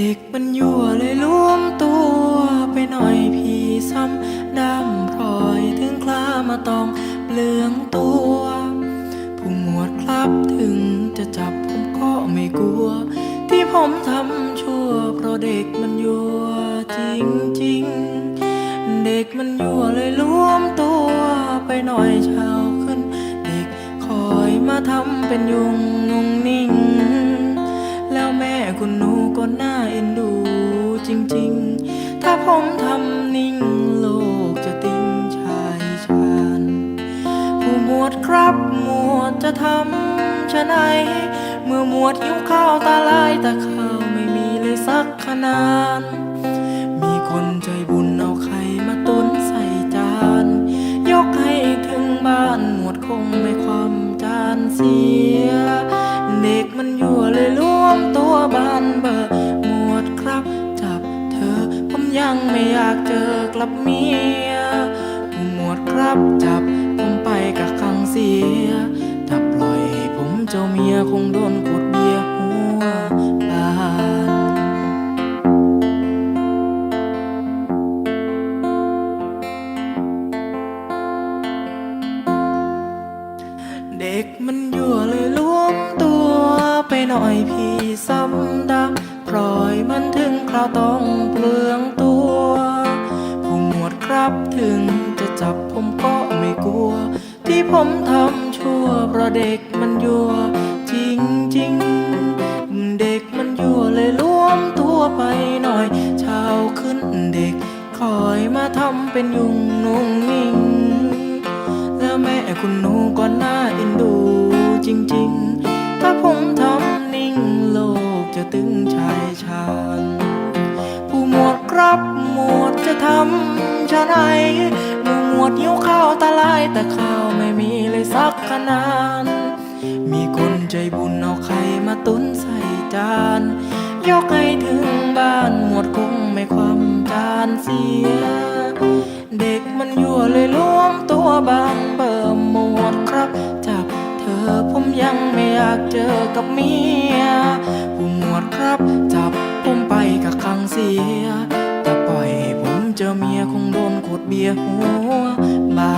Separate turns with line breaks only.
เด็กมันยั่วเลยล้วมตัวไปหน่อยพี่ซ้ำดำพลอยถึงคลามาตองเปลืองตัว ผู้หมวดครับถึงจะจับผมก็ไม่กลัว ที่ผมทำชั่วเพราะเด็กมันยั่วจริงๆเด็กมันยั่วเลยล้วมตัวไปหน่อยเช้าขึ้น เด็กคอยมาทำเป็นยุงนุ่งนิ่ง คุณหนูก็น่าเอ็นดูจริงๆ ถ้าผมทำนิ่งโลกจะติ้งชายชาญผู้หมวดครับหมวดจะทำชะไหนเมื่อหมวดหิวข้าวตาลายแต่ข้าวไม่มีเลยสักขนาด ยังไม่อยากเจอกลับเมียหมวดครับจับผมไปกับขังเสีย ถ้าปล่อยผมเจ้าเมียคงโดนกดเบียหัวบานเด็กมันยั่วเลยล้วมตัวไปหน่อยพี่ซ้ำดักปล่อยมันถึงคราวต้องเปลือ จับผมก็ไม่กลัว ที่ผมทำชั่วเพราะเด็กมันยั่วจริงจริงเด็กมันยั่วเลยล้วมตัวไปหน่อยเช้าขึ้นเด็กคอยมาทำเป็นยุงนุ่งนิ่งแล้วแม่คุณหนูก็น่าเอ็นดูจริงๆ ถ้าผมทำนิ่งโลกจะตึงชายชาญผู้หมวดครับหมวดจะทำชะไหนมู่ ดหิวข้าวตาลายแต่ข้าวไม่มีเลยสักขนาดมีคนใจบุญเอาไข่มาตุนใส่จาน ยกให้ถึงบ้านหมวดคงไม่ความจานเสีย เด็กมันยั่วเลยล้วมตัวบางเบิ่มหมวดครับ จับเธอผมยังไม่อยากเจอกับเมียผู้หมวดครับ จับผมไปกับขังเสีย เจอเมียคงโดนขวดเบียร์หัวบา